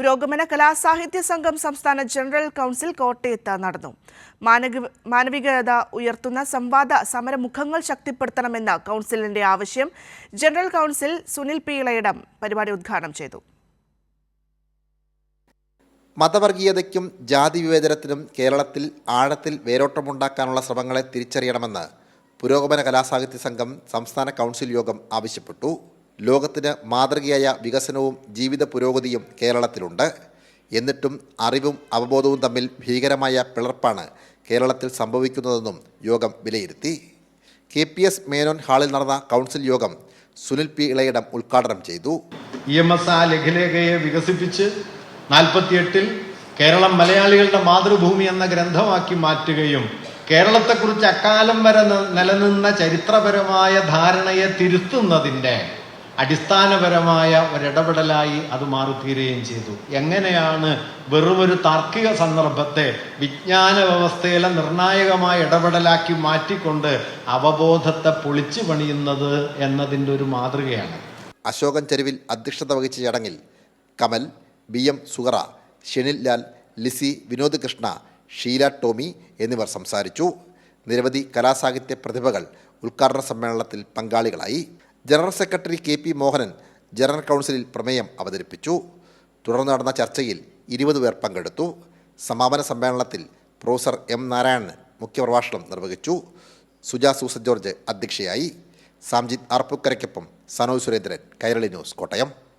പുരോഗമന കലാസാഹിത്യ സംഘം സംസ്ഥാന ജനറൽ കൗൺസിൽ കോട്ടയത്ത് നടന്നു. മാനവികത ഉയർത്തുന്ന സംവാദ സമരമുഖങ്ങൾ ശക്തിപ്പെടുത്തണമെന്ന കൗൺസിലിന്റെ ആവശ്യം general council Sunil P Elayidam പരിപാടി ഉദ്ഘാടനം ചെയ്തു. മതവർഗീയതയ്ക്കും ജാതി വിവേചനത്തിനും കേരളത്തിൽ ആഴത്തിൽ വേരോട്ടമുണ്ടാക്കാനുള്ള ശ്രമങ്ങളെ തിരിച്ചറിയണമെന്ന് പുരോഗമന കലാസാഹിത്യ സംഘം സംസ്ഥാന കൗൺസിൽ യോഗം ആവശ്യപ്പെട്ടു. ലോകത്തിന് മാതൃകയായ വികസനവും ജീവിത പുരോഗതിയും കേരളത്തിലുണ്ട്. എന്നിട്ടും അറിവും അവബോധവും തമ്മിൽ ഭീകരമായ പിളർപ്പാണ് കേരളത്തിൽ സംഭവിക്കുന്നതെന്നും യോഗം വിലയിരുത്തി. കെ പി എസ് മേനോൻ ഹാളിൽ നടന്ന കൗൺസിൽ യോഗം സുനിൽ പി ഇളയിടം ഉദ്ഘാടനം ചെയ്തു. ഇ എം എസ് ആ ലഘുലേഖയെ വികസിപ്പിച്ച് നാൽപ്പത്തിയെട്ടിൽ കേരളം മലയാളികളുടെ മാതൃഭൂമി എന്ന ഗ്രന്ഥമാക്കി മാറ്റുകയും കേരളത്തെക്കുറിച്ച് അക്കാലം വരെ നിലനിന്ന ചരിത്രപരമായ ധാരണയെ തിരുത്തുന്നതിന്റെ അടിസ്ഥാനപരമായ ഒരിടപെടലായി അത് മാറിത്തീരുകയും ചെയ്തു. എങ്ങനെയാണ് വെറുമൊരു താർക്കിക സന്ദർഭത്തെ വിജ്ഞാന വ്യവസ്ഥയിലെ നിർണായകമായ ഇടപെടലാക്കി മാറ്റിക്കൊണ്ട് അവബോധത്തെ പൊളിച്ചു പണിയുന്നത് എന്നതിന്റെ ഒരു മാതൃകയാണ്. അശോകൻ ചെരുവിൽ അധ്യക്ഷത വഹിച്ച ചടങ്ങിൽ കമൽ ബി എം സുഹറ ഷെനിൽ ലാൽ ലിസി വിനോദ് കൃഷ്ണ ഷീല ടോമി എന്നിവർ സംസാരിച്ചു. നിരവധി കലാസാഹിത്യ പ്രതിഭകൾ ഉദ്ഘാടന സമ്മേളനത്തിൽ പങ്കാളികളായി. General secretary K P Mohanan general കൗൺസിലിൽ പ്രമേയം അവതരിപ്പിച്ചു. തുടർന്ന് നടന്ന ചർച്ചയിൽ ഇരുപത് പേർ പങ്കെടുത്തു. സമാപന സമ്മേളനത്തിൽ പ്രൊഫസർ എം നാരായണൻ മുഖ്യപ്രഭാഷണം നിർവഹിച്ചു. സുജാ സൂസൻ ജോർജ് അധ്യക്ഷയായി. സാംജിത് ആർപ്പുക്കരയ്ക്കൊപ്പം സനോജ് സുരേന്ദ്രൻ കൈരളി ന്യൂസ് കോട്ടയം.